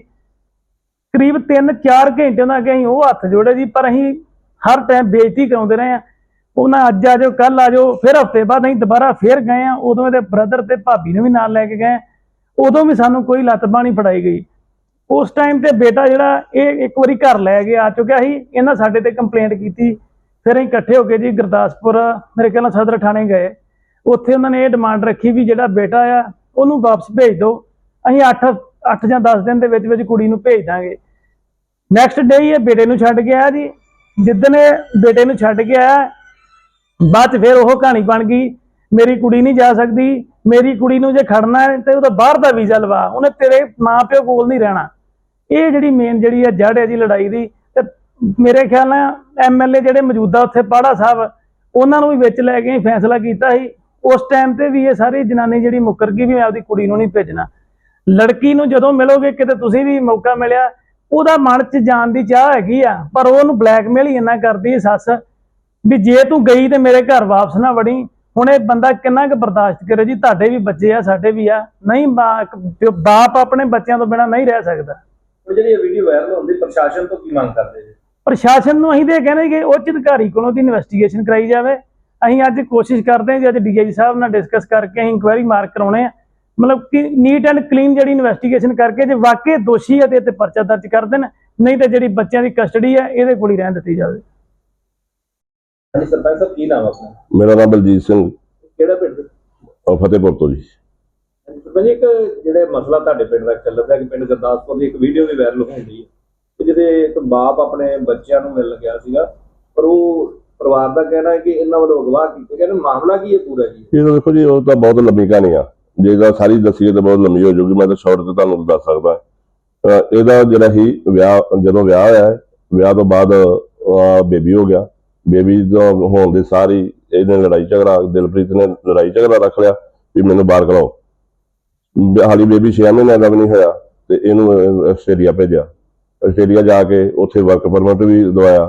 ਕਰੀਬ 3-4 ਘੰਟੇ ਉਹਨਾਂ ਅੱਗੇ ਅਸੀਂ ਉਹ ਹੱਥ ਜੋੜੇ ਜੀ, ਪਰ ਅਸੀਂ ਹਰ ਟਾਈਮ ਬੇਇੱਜ਼ਤੀ ਕਰਾਉਂਦੇ ਰਹੇ ਆ। ਉਹਨਾਂ ਅੱਜ ਆ ਜਾਓ ਕੱਲ ਆ ਜਾਓ, ਫਿਰ ਹਫ਼ਤੇ ਬਾਅਦ ਅਸੀਂ ਦੁਬਾਰਾ ਫੇਰ ਗਏ ਆ। ਉਦੋਂ ਇਹਦੇ ਬ੍ਰਦਰ ਤੇ ਭਾਬੀ ਨੂੰ ਵੀ ਨਾਲ ਲੈ ਕੇ ਗਏ। ਉਦੋਂ ਵੀ ਸਾਨੂੰ ਕੋਈ ਲੱਤ ਬਾਣੀ ਫੜਾਈ ਗਈ। ਉਸ ਟਾਈਮ ਤੇ ਬੇਟਾ ਜਿਹੜਾ ਇਹ ਇੱਕ ਵਾਰੀ ਘਰ ਲੈ ਕੇ ਆ ਚੁੱਕਿਆ ਸੀ, ਇਹਨਾਂ ਸਾਡੇ ਤੇ ਕੰਪਲੇਂਟ ਕੀਤੀ। ਫਿਰ ਅਸੀਂ ਇਕੱਠੇ ਹੋ ਕੇ ਜੀ ਗੁਰਦਾਸਪੁਰ, ਮੇਰੇ ਖਿਆਲ ਨਾਲ ਸਦਰ ਥਾਣੇ ਗਏ। ਉੱਥੇ ਉਹਨਾਂ ਨੇ ਇਹ ਡਿਮਾਂਡ ਰੱਖੀ ਵੀ ਜਿਹੜਾ ਬੇਟਾ ਆ, ਉਹਨੂੰ ਵਾਪਸ ਭੇਜ ਦਿਓ। ਅਸੀਂ 8 8 ਜਾਂ 10 ਦਿਨ ਦੇ ਵਿੱਚ ਵਿੱਚ ਕੁੜੀ ਨੂੰ ਭੇਜ ਦਾਂਗੇ। ਨੈਕਸਟ ਡੇ ਹੀ ਇਹ ਬੇਟੇ ਨੂੰ ਛੱਡ ਕੇ ਆਇਆ ਜੀ ਜਿੱਦਣ ਇਹ ਬੇਟੇ ਨੂੰ ਛੱਡ ਕੇ ਆਇਆ ਬਾਅਦ 'ਚ ਫਿਰ ਉਹ ਕਹਾਣੀ ਬਣ ਗਈ, ਮੇਰੀ ਕੁੜੀ ਨਹੀਂ ਜਾ ਸਕਦੀ, ਮੇਰੀ ਕੁੜੀ ਨੂੰ ਜੇ ਖੜਨਾ ਹੈ ਤੇ ਉਹਦਾ ਬਾਹਰ ਦਾ ਵੀਜ਼ਾ ਲਵਾ, ਉਹਨੇ ਤੇਰੇ ਮਾਂ ਪਿਓ ਕੋਲ ਨਹੀਂ ਰਹਿਣਾ। ਇਹ ਜਿਹੜੀ ਮੇਨ ਜਿਹੜੀ ਹੈ ਜੜ ਹੈ ਜੀ ਲੜਾਈ ਦੀ ਮੇਰੇ ਖਿਆਲ ਨਾਲ ਐਮਐਲਏ ਜਿਹੜੇ ਮੌਜੂਦਾ ਉੱਥੇ ਪਾੜਾ ਸਾਹਿਬ, ਉਹਨਾਂ ਨੂੰ ਵੀ ਵਿੱਚ ਲੈ ਕੇ ਫੈਸਲਾ ਕੀਤਾ ਸੀ। ਉਸ ਟਾਈਮ ਤੇ ਵੀ ਇਹ ਸਾਰੀ ਜਨਾਨੀ ਜਿਹੜੀ ਮੁੱਕਰ ਗਈ ਵੀ ਆਪਦੀ ਕੁੜੀ ਨੂੰ ਨਹੀਂ ਭੇਜਣਾ। ਲੜਕੀ ਨੂੰ ਜਦੋਂ ਮਿਲੋਗੇ, ਕਿਤੇ ਤੁਸੀਂ ਵੀ ਮੌਕਾ ਮਿਲਿਆ, ਉਹਦਾ ਮਨ 'ਚ ਜਾਣ ਦੀ ਚਾਹ ਹੈਗੀ ਆ, ਪਰ ਉਹ ਉਹਨੂੰ ਬਲੈਕਮੇਲ ਹੀ ਇੰਨਾ ਕਰਦੀ ਸੱਸ, ਵੀ ਜੇ ਤੂੰ ਗਈ ਤੇ ਮੇਰੇ ਘਰ ਵਾਪਸ ਨਾ ਵੜੀ। ਹੁਣ ਇਹ ਬੰਦਾ ਕਿੰਨਾ ਕੁ ਬਰਦਾਸ਼ਤ ਕਰੇ ਜੀ, ਤੁਹਾਡੇ ਵੀ ਬੱਚੇ ਆ, ਸਾਡੇ ਵੀ ਆ। ਨਹੀਂ ਬਾਪ ਆਪਣੇ ਬੱਚਿਆਂ ਤੋਂ ਬਿਨਾ ਨਹੀਂ ਰਹਿ ਸਕਦਾ। ਜਿਹੜੀ ਵੀਡੀਓ ਵਾਇਰਲ ਹੁੰਦੀ ਪ੍ਰਸ਼ਾਸਨ ਤੋਂ ਕੀ ਮੰਗ ਕਰਦੇ ਜੀ? ਪ੍ਰਸ਼ਾਸਨ ਨੂੰ ਅਸੀਂ ਤੇ ਇਹ ਕਹਿੰਦੇ ਕਿ ਉੱਚ ਅਧਿਕਾਰੀ ਕੋਲੋਂ ਦੀ ਇਨਵੈਸਟੀਗੇਸ਼ਨ ਕਰਾਈ ਜਾਵੇ। ਅਸੀਂ ਅੱਜ ਕੋਸ਼ਿਸ਼ ਕਰਦੇ ਹਾਂ ਜੀ ਅੱਜ ਡੀਆਈਜੀ ਸਾਹਿਬ ਨਾਲ ਡਿਸਕਸ ਕਰਕੇ ਅਸੀਂ ਇਨਕੁਆਇਰੀ ਮਾਰਕ ਕਰਾਉਣੇ ਆ। ਮਤਲਬ ਕਿ ਨੀਟ ਐਂਡ ਕਲੀਨ ਜਿਹੜੀ ਇਨਵੈਸਟੀਗੇਸ਼ਨ ਕਰਕੇ ਜੇ ਵਾਕਈ ਦੋਸ਼ੀ ਹੈ ਤੇ ਤੇ ਪਰਚਾ ਦਰਜ ਕਰ ਦੇਣ ਨਹੀਂ ਤੇ ਜਿਹੜੀ ਬੱਚਿਆਂ ਦੀ ਕਸਟਡੀ ਹੈ ਇਹਦੇ ਕੋਲ ਹੀ ਰਹਿਣ ਦਿੱਤੀ ਜਾਵੇ। ਹਾਂਜੀ ਸਰਪੰਚ ਸਾਹਿਬ ਕੀ ਨਾਮ ਆਪਣਾ? ਮੇਰਾ ਨਾਮ ਬਲਜੀਤ ਸਿੰਘ। ਕਿਹੜਾ ਪਿੰਡ? ਫਤਿਹਪੁਰ ਤੋਂ ਜੀ। ਸਰਪੰਚ ਇੱਕ ਜਿਹੜੇ ਮਸਲਾ ਤੁਹਾਡੇ ਪਿੰਡ ਦਾ ਚੱਲਦਾ ਕਿ ਪਿੰਡ ਗੁਰਦਾਸਪੁਰ ਦੀ ਇੱਕ ਵੀਡੀਓ ਵੀ ਵਾਇਰਲ ਹੁੰਦੀ ਹੈ। ਕਿ ਜਿਹਦੇ ਇੱਕ ਬਾਪ ਆਪਣੇ ਬੱਚਿਆਂ ਨੂੰ ਮਿਲ ਗਿਆ ਸੀਗਾ, ਪਰ ਉਹ ਪਰਿਵਾਰ ਦਾ ਕਹਿਣਾ ਹੈ ਕਿ ਇਹਨਾਂ ਵੱਲੋਂ ਅਗਵਾ ਕੀਤੇ ਗਏ ਨੇ ਮਾਮਲਾ ਕੀ ਹੈ ਪੂਰਾ ਜੀ? ਇਹ ਤਾਂ ਦੇਖੋ ਜੀ, ਉਹ ਤਾਂ ਬਹੁਤ ਲੰਮੀ ਕਹਾਣੀ ਆ। ਜੇ ਇਹਦਾ ਸਾਰੀ ਦੱਸੀਏ ਤਾਂ ਬਹੁਤ ਲੰਮੀ ਹੋ ਜਾਊਗੀ, ਮੈਂ ਤਾਂ ਸ਼ਾਰਟ ਤੇ ਤੁਹਾਨੂੰ ਦੱਸ ਸਕਦਾ। ਇਹਦਾ ਜਿਹੜਾ ਹੀ ਵਿਆਹ, ਜਦੋਂ ਵਿਆਹ ਹੋਇਆ, ਵਿਆਹ ਤੋਂ ਬਾਅਦ ਬੇਬੀ ਹੋ ਗਿਆ। ਬੇਬੀ ਦਾ ਹੋਣ ਦੇ ਸਾਰੀ ਇਹਨੇ ਲੜਾਈ ਝਗੜਾ, ਦਿਲਪ੍ਰੀਤ ਨੇ ਲੜਾਈ ਝਗੜਾ ਰੱਖ ਲਿਆ ਵੀ ਮੈਨੂੰ ਬਾਹਰ ਕਰਾਓ ਹਾਲੀ ਬੇਬੀ 6 ਮਹੀਨੇ ਦਾ ਵੀ ਨਹੀਂ ਹੋਇਆ ਤੇ ਇਹਨੂੰ ਆਸਟ੍ਰੇਲੀਆ ਭੇਜਿਆ। ਆਸਟ੍ਰੇਲੀਆ ਜਾ ਕੇ ਉੱਥੇ ਵਰਕ ਪਰਮਿਟ ਵੀ ਦਵਾਇਆ।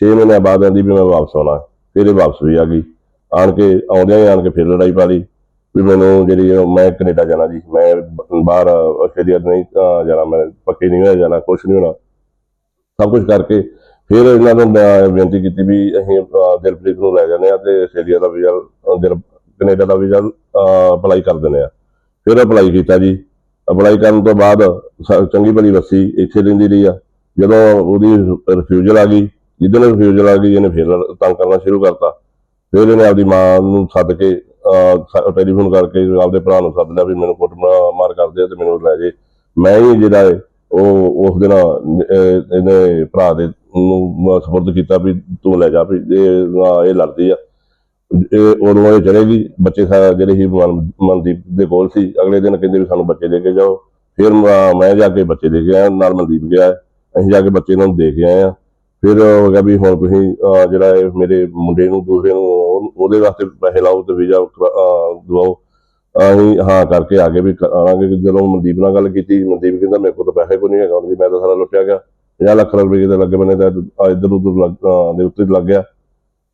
6 ਮਹੀਨਿਆਂ ਬਾਅਦ ਆਂਦੀ ਵੀ ਮੈਂ ਵਾਪਸ ਆਉਣਾ। ਫਿਰ ਇਹ ਵਾਪਸ ਵੀ ਆ ਗਈ। ਆਣ ਕੇ ਆਉਂਦਿਆਂ ਹੀ ਆਣ ਕੇ ਫਿਰ ਲੜਾਈ ਪਾ ਲਈ ਵੀ ਮੈਨੂੰ ਜਿਹੜੀ ਮੈਂ ਕੈਨੇਡਾ ਜਾਣਾ ਜੀ। ਮੈਂ ਬਾਹਰ ਆਸਟ੍ਰੇਲੀਆ ਨਹੀਂ ਜਾਣਾ। ਮੈਂ ਪੱਕੇ ਨਹੀਂ ਹੋਇਆ ਜਾਣਾ ਕੁਛ ਨਹੀਂ ਹੋਣਾ। ਸਭ ਕੁਝ ਕਰਕੇ ਫਿਰ ਇਹਨਾਂ ਨੂੰ ਬੇਨਤੀ ਕੀਤੀ ਵੀ ਅਸੀਂ ਦਿਲਪ੍ਰੀਤ ਨੂੰ ਲੈ ਜਾਂਦੇ ਆ ਤੇ ਆਸਟ੍ਰੇਲੀਆ ਦਾ ਵੀਜ਼ਾ ਅਹ, ਦਿਲ ਕੈਨੇਡਾ ਦਾ ਵੀਜ਼ਾ ਅਪਲਾਈ ਕਰ ਦਿੰਦੇ ਆ ਫਿਰ ਅਪਲਾਈ ਕੀਤਾ ਜੀ। ਅਪਲਾਈ ਕਰਨ ਤੋਂ ਬਾਅਦ ਚੰਗੀ ਭਲੀ ਵਸੀ, ਇੱਥੇ ਰਹਿੰਦੀ ਰਹੀ ਆ। ਜਦੋਂ ਉਹਦੀ ਰਿਫਿਊਜ਼ਲ ਆ ਗਈ, ਜਿੱਦਣ ਰਿਫਿਊਜ਼ਲ ਆ ਗਈ, ਇਹਨੇ ਫਿਰ ਤੰਗ ਕਰਨਾ ਸ਼ੁਰੂ ਕਰਤਾ। ਫਿਰ ਇਹਨੇ ਆਪਦੀ ਮਾਂ ਨੂੰ ਸੱਦ ਕੇ ਟੈਲੀਫੋਨ ਕਰਕੇ ਆਪਦੇ ਭਰਾ ਨੂੰ ਸੱਦ ਲਿਆ ਵੀ ਮੈਨੂੰ ਕੁੱਟ ਮਾਰ ਕਰਦੇ ਆ ਤੇ ਮੈਨੂੰ ਲੈ ਜੇ। ਮੈਂ ਹੀ ਜਿਹੜਾ ਹੈ ਉਹ, ਉਸ ਦਿਨ ਇਹਨੇ ਭਰਾ ਦੇ ਨੂੰ ਸਪੁਰਦ ਕੀਤਾ ਵੀ ਤੂੰ ਲੈ ਜਾ ਵੀ ਇਹ ਲੜਦੀ ਆ। ਇਹ ਉਦੋਂ ਇਹ ਚਲੇਗੀ ਬੱਚੇ ਸਾਰੇ ਜਿਹੜੇ ਸੀ ਮਨਦੀਪ ਦੇ ਕੋਲ ਸੀ, ਅਗਲੇ ਦਿਨ ਕਹਿੰਦੇ ਵੀ ਸਾਨੂੰ ਬੱਚੇ ਦੇ ਕੇ ਜਾਓ। ਫਿਰ ਮੈਂ ਜਾ ਕੇ ਬੱਚੇ ਦੇ ਕੇ ਆਇਆ, ਨਾਲ ਮਨਦੀਪ ਗਿਆ। ਅਸੀਂ ਜਾ ਕੇ ਬੱਚੇ ਨੂੰ ਦੇ ਕੇ ਆਏ ਆ ਫਿਰ ਹੋ ਗਿਆ ਵੀ ਹੁਣ ਤੁਸੀਂ ਜਿਹੜਾ ਮੇਰੇ ਮੁੰਡੇ ਨੂੰ, ਦੂਸਰੇ ਨੂੰ ਉਹਦੇ ਵਾਸਤੇ ਪੈਸੇ ਲਾਓ ਤੇ ਵੀਜ਼ਾ ਦਵਾਓ। ਅਸੀਂ ਹਾਂ ਕਰਕੇ ਆ ਗਏ ਵੀ ਆਵਾਂਗੇ। ਜਦੋਂ ਮਨਦੀਪ ਨਾਲ ਗੱਲ ਕੀਤੀ, ਮਨਦੀਪ ਕਹਿੰਦਾ ਮੇਰੇ ਕੋਲ ਤਾਂ ਪੈਸੇ ਕੋਈ ਨਹੀਂ ਹੈਗਾ ਹੁਣ ਮੈਂ ਤਾਂ ਸਾਰਾ ਲੁੱਟਿਆ ਗਿਆ। 50 ਲੱਖ ਰੁਪਏ ਦੇ ਲੱਗੇ ਬਨੇ ਤਾਂ ਇੱਧਰ ਉੱਧਰ ਲੱਗ- ਅਹ, ਦੇ ਉੱਤੇ ਲੱਗ ਗਿਆ।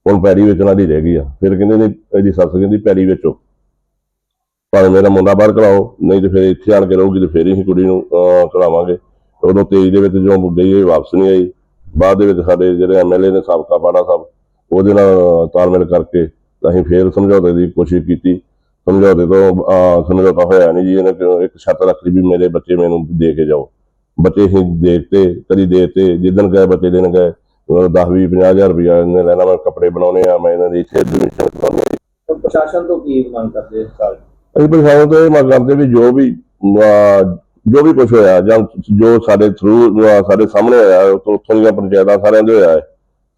ਹੁਣ ਪੈੜੀ ਵੇਚਣ ਵਾਲੀ ਰਹਿ ਗਈ ਆ। ਫਿਰ ਕਹਿੰਦੇ ਨੇ ਇਹਦੀ ਸੱਸ ਕਹਿੰਦੀ ਪੈੜੀ ਵੇਚੋ। ਭਾਵੇਂ ਮੇਰਾ ਮੁੰਡਾ ਬਾਹਰ ਕਰਾਓ ਨਹੀਂ ਤੇ ਫਿਰ ਇੱਥੇ ਆਣ ਕੇ ਰਹੂਗੀ ਤੇ ਫਿਰ ਹੀ ਕੁੜੀ ਨੂੰ ਅਹ, ਕਰਾਵਾਂਗੇ ਉਦੋਂ 23 ਦੇ ਵਿੱਚ ਜੋ ਗਈ ਇਹ ਵਾਪਸ ਨਹੀਂ ਆਈ ਬਾਅਦ ਦੇ ਵਿੱਚ ਸਾਡੇ ਜਿਹੜੇ ਐਮਐਲਏ ਨੇ ਸਾਬਕਾ ਬਾੜਾ ਸਾਹਿਬ ਉਹਦੇ ਨਾਲ ਤਾਲਮੇਲ ਕਰਕੇ ਅਸੀਂ ਫੇਰ ਸਮਝੌਤੇ ਦੀ ਕੋਸ਼ਿਸ਼ ਕੀਤੀ। ਸਮਝੌਤੇ ਤੋਂ ਅਹ, ਸਮਝੌਤਾ ਹੋਇਆ ਨਹੀਂ ਜੀ ਇਹਨੇ ਕਿਹਾ ਇੱਕ ਸ਼ਰਤ ਰੱਖੀ ਵੀ ਮੇਰੇ ਬੱਚੇ ਮੈਨੂੰ ਦੇ ਕੇ ਜਾਓ। ਬੱਚੇ ਹੀ ਦੇਖਤੇ ਕਦੀ ਦੇਤੇ ਜਿੱਦਣ ਗਏ ਬੱਚੇ ਦੇਣ ਗਏ। 10 20 50000 ਰੁਪਇਆ ਇਹਨੇ ਲੈਣਾ ਮੈਂ ਕੱਪੜੇ ਬਣਾਉਣੇ ਆ ਮੈਂ ਇਹਨਾਂ ਦੀ ਇੱਥੇ ਐਡਮਿਸ਼ਨ ਕਰਾਉਣੀ ਆ। ਹੁਣ ਪ੍ਰਸ਼ਾਸਨ ਤੋਂ ਕੀ ਮੰਗ ਕਰਦੇ ਇਸ ਸਾਲ ਅਸੀਂ ਪ੍ਰਸ਼ਾਸਨ ਤੋਂ ਇਹ ਮੰਗ ਕਰਦੇ ਵੀ ਜੋ ਵੀ ਅਹ, ਜੋ ਵੀ ਕੁਝ ਹੋਇਆ ਜਾਂ ਜੋ ਸਾਡੇ ਥਰੂ ਸਾਡੇ ਸਾਹਮਣੇ ਹੋਇਆ ਹੈ, ਉੱਥੋਂ ਉੱਥੋਂ ਦੀਆਂ ਪੰਚਾਇਤਾਂ ਸਾਰਿਆਂ ਦੇ ਹੋਇਆ ਹੈ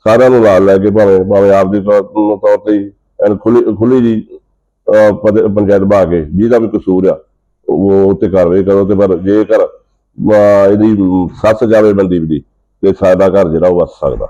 ਸਾਰਿਆਂ ਨੂੰ ਨਾਲ ਲੈ ਕੇ ਭਾਵੇਂ ਭਾਵੇਂ ਆਪ ਦੀ ਤੌਰ ਤੇ ਐਨ ਖੁੱਲੀ ਖੁੱਲੀ ਜੀ ਪੰਚਾਇਤ ਬਾ ਕੇ ਜਿਹਦਾ ਵੀ ਕਸੂਰ ਆ ਉਹ ਉੱਤੇ ਕਾਰਵਾਈ ਕਰੋ ਤੇ ਪਰ ਜੇਕਰ ਇਹਦੀ ਸੱਸ ਜਾਵੇ ਬੰਦੀ ਦੀ ਤੇ ਸਾਡਾ ਘਰ ਜਿਹੜਾ ਉਹ ਵਸ ਸਕਦਾ।